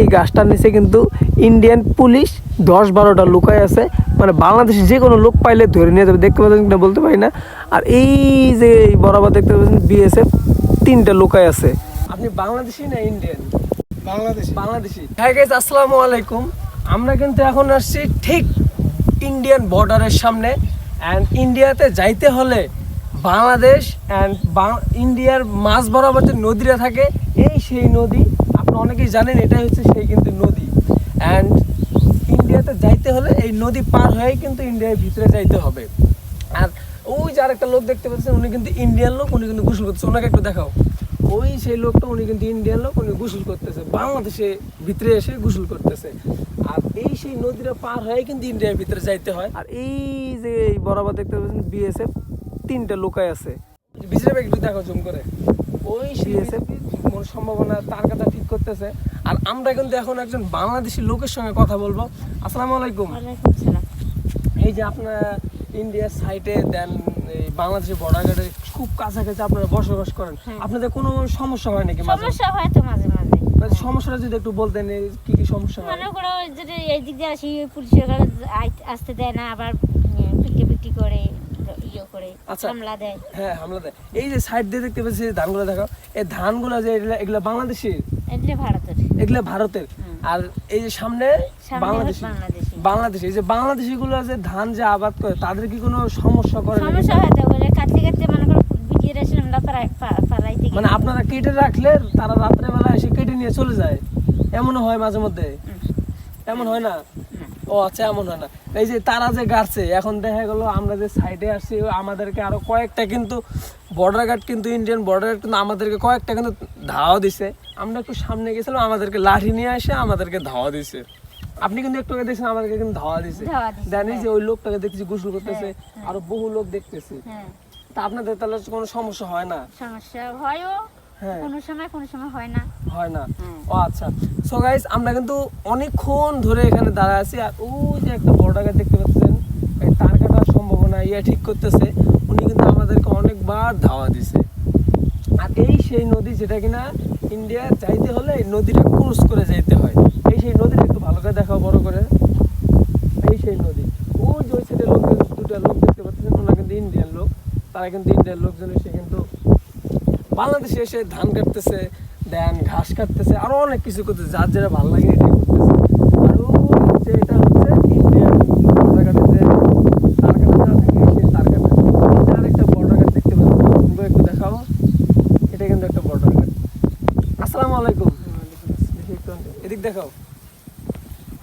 এই গাছটার নিচে কিন্তু ইন্ডিয়ান পুলিশ দশ বারোটা লুকায় আছে। মানে বাংলাদেশে যে কোনো লোক পাইলে ধরে নিয়ে যাবে দেখতে পাচ্ছেন কিনা বলতে পারি না। আর এই যে বরাবর দেখতে পাচ্ছেন বিএসএফ তিনটা লুকায় আছে। আপনি বাংলাদেশি না Indian Bangladesh. Bangladeshi. Hi guys আসসালামু আলাইকুম। আমরা কিন্তু এখন আসছি ঠিক ইন্ডিয়ান বর্ডারের সামনে। অ্যান্ড ইন্ডিয়াতে যাইতে হলে বাংলাদেশ অ্যান্ড ইন্ডিয়ার মাঝ বরাবর যে নদীরা থাকে এই সেই নদী আপনি অনেকেই জানেন এটাই হচ্ছে সেই কিন্তু নদী। অ্যান্ড ইন্ডিয়াতে যাইতে হলে এই নদী পার হয়েই কিন্তু ইন্ডিয়ার ভিতরে যাইতে হবে। আর ওই যে আরেকটা লোক দেখতে পাচ্ছেন উনি কিন্তু ইন্ডিয়ান লোক উনি কিন্তু গোসল করতেছে। ওনাকে একটু দেখাও। ওই সেই লোকটা উনি কিন্তু ইন্ডিয়ান লোক উনি গোসল করতেছে। বাংলাদেশে ভিতরে এসে গোসল করতেছে। আর এই সেই নদীটা পার হয়ে কিন্তু ইন্ডিয়ার ভিতরে যাইতে হয়। আর এই যে এই বরাবর দেখতে পাচ্ছেন বিএসএফ তিনটা লোকায় আছে। বিজেপি একটু দেখো জুম করে। ওই বিএসএফ কোন সম্ভাবনা তার কথা ঠিক করতেছে। আর আমরা কিন্তু এখন একজন বাংলাদেশি লোকের সঙ্গে কথা বলব। আসসালামু আলাইকুম। এই যে আপনার ইন্ডিয়ার সাইটে দেন বাংলাদেশের বর্ডার খুব কাছাকাছি আপনারা বসবাস করেন। হ্যাঁ। আপনাদের কোনো সমস্যা হয় নাকি সমস্যা হয় তো মাঝে মাঝে। মানে সমস্যাটা যদি একটু বলতেন কি কি সমস্যা হয়? মনে করো যদি এই দিক দিয়ে আসি পুলিশের আসতে দেয় না আবার পিটি পিটি করে। ইয়ে করে আচ্ছা। হামলা দেয়। হ্যাঁ হামলা দেয়। এই যে সাইড দিয়ে দেখতে পাচ্ছি ধানগুলো দেখো এই ধানগুলো যে এগুলা এগুলা বাংলাদেশি? ভারতের। এগুলা ভারতের। আর এই যে সামনে সামনে বাংলাদেশি। বাংলাদেশি। বাংলাদেশি। এই যে বাংলাদেশি গুলো যে ধান যে আবাদ করে তাদের কি কোনো সমস্যা করে সমস্যা হয় তো বলে কাটতে কাটতে মনে মানে আপনারা কেটে রাখলে তারা রাত্রে বেলা এসে কেটে নিয়ে চলে যায়। এমন হয় মাঝে মধ্যে। এমন হয় না? ও আচ্ছা এমন হয় না। এই যে তারা যে গাড়ছে এখন দেখা গেল আমরা যে সাইডে আসছি আমাদেরকে আরও কয়েকটা কিন্তু বর্ডার গার্ড কিন্তু ইন্ডিয়ান বর্ডার গার্ড কিন্তু আমাদেরকে কয়েকটা কিন্তু ধাওয়া দিছে। আমরা একটু সামনে গেছিলাম আমাদেরকে লাঠি নিয়ে এসে আমাদেরকে ধাওয়া দিছে। আপনি কিন্তু একটু আগে দেখছেন আমাদেরকে কিন্তু ধাওয়া দিছে। জানি যে ওই লোকটাকে দেখছি গোসল করতেছে আরও বহু লোক দেখতেছি। হ্যাঁ। তা আপনাদের তাহলে কোনো সমস্যা হয় না? সমস্যা হয়ও হ্যাঁ কোনো সময় কোনো সময় হয় না। হয় না। হ্যাঁ। ও আচ্ছা। সো গাইস আমরা কিন্তু অনেকক্ষণ ধরে এখানে দাঁড়ায় আছি আর ওই যে একটা বড় গাছ দেখতে পাচ্ছেন তার কাটার সম্ভাবনা ইয়া ঠিক করতেছে উনি কিন্তু আমাদেরকে অনেকবার ধাওয়া দিছে। আর এই সেই নদী যেটা কিনা ইন্ডিয়া যাইতে হলে নদীটা ক্রুজ করে যাইতে হয়। এই সেই নদীটা একটু ভালো করে দেখাও বড় করে। এই সেই নদী। ওই যে ওই সাইডে লোক দুটা লোক দেখতে পাচ্ছেন ওনারা কিন্তু ইন্ডিয়ান লোক। তারা কিন্তু ইন্ডিয়ান লোকজন এসে কিন্তু বাংলাদেশে এসে ধান কাটতেছে দেন ঘাস কাটতেছে আরও অনেক কিছু করতেছে যার যেটা ভালো লাগে এটাই করতেছে। আর যে এটা হচ্ছে ইন্ডিয়ান বর্ডার কাটে যে তার কাটা থাকে সেই তার কাটা এটা আরেকটা বর্ডার কাট দেখতে পাচ্ছি তোমরা একটু দেখাও। এটা কিন্তু একটা বর্ডার কাট আসসালামু আলাইকুম। এদিক দেখাও।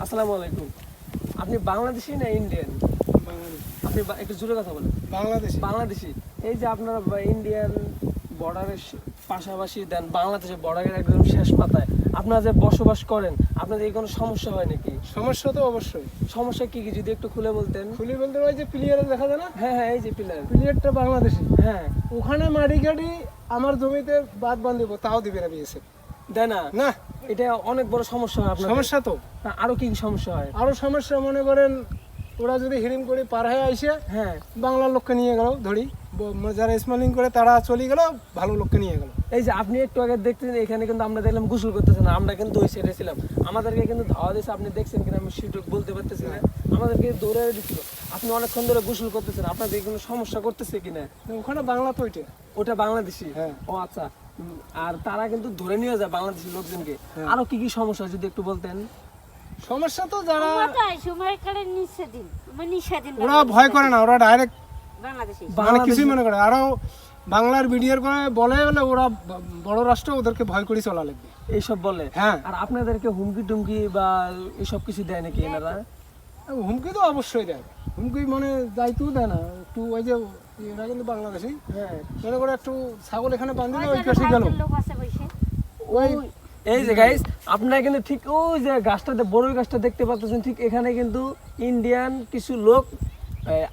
আসসালামু আলাইকুম। আপনি বাংলাদেশি না ইন্ডিয়ান আপনি একটু জোরে কথা বলেন। বাংলাদেশ। বাংলাদেশি। এই যে আপনারা ইন্ডিয়ান বর্ডারের পাশাপাশি দেন বাংলাদেশের বর্ডারের একদম শেষ পাতায়। আপনারা যে বসবাস করেন আপনাদের এই কোনো সমস্যা হয় নাকি? সমস্যা তো অবশ্যই। সমস্যা কি কি যদি একটু খুলে বলতেন? খুলে বলতে ওই যে প্লেয়ারে দেখা যায় না? হ্যাঁ হ্যাঁ এই যে প্লেয়ার প্লেয়ারটা বাংলাদেশি। হ্যাঁ। ওখানে মাটি কাটি আমার জমিতে বাদ বান্ধিব তাও দিবে না বিএসএফ দেয় না। না এটা অনেক বড় সমস্যা হয় আপনার সমস্যা তো। আরও কি কি সমস্যা হয়? আরও সমস্যা মনে করেন ওরা যদি হিরিম করে পার হয়ে আইসে হ্যাঁ। বাংলার লোককে নিয়ে গেল ধরি। যারা স্মগলিং করে তারা চলে গেল ভালো লোককে নিয়ে গেল। এই যে আপনি একটু আগে দেখতেন এখানে কিন্তু আমরা দেখলাম গোসল করতেছেন না আমরা কিন্তু ওই সাইডে ছিলাম। আমাদেরকে কিন্তু ধাওয়া দিয়েছে আপনি দেখছেন কিনা আমি সেটুক বলতে পারতেছি না। আমাদেরকে দৌড়ে দিচ্ছিল আপনি অনেকক্ষণ ধরে গোসল করতেছেন আপনাদের কোনো সমস্যা করতেছে কিনা? ওখানে বাংলা তো ওইটা। ওটা বাংলাদেশি? হ্যাঁ। ও আচ্ছা। আর তারা কিন্তু ধরে নিয়ে যায় বাংলাদেশি লোকজনকে। হ্যাঁ। আরও কি কি সমস্যা যদি একটু বলতেন? সমস্যা তো যারা নিষেধিন মানে ওরা ভয় করে না ওরা ডাইরেক্ট বাংলাদেশি। মানে কিছুই মনে করে আরও বাংলার ভিডিওর করে বলে বলে ওরা বড় রাষ্ট্র ওদেরকে ভয় করে চলা লাগবে। এইসব বলে? হ্যাঁ। আর আপনাদেরকে হুমকি টুমকি বা এসব কিছু দেয় নাকি এনারা? হুমকি তো অবশ্যই দেয়। হুমকি মানে দায়িত্ব দেয় না। একটু ওই যে এরা কিন্তু বাংলাদেশি। হ্যাঁ। মনে করে একটু ছাগল এখানে বান্ধি ওই পাশে গেল। ভারতের লোক আছে বসে। ওই এই যে গাইস আপনারা কিন্তু ঠিক ওই যে গাছটাতে বড় গাছটা দেখতে পাচ্ছেন ঠিক এখানে কিন্তু ইন্ডিয়ান কিছু লোক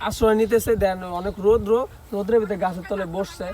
আশ্রয় নিতেছে দেন অনেক রোদ্র রোদ্রের ভিতরে গাছের তলে বসছে।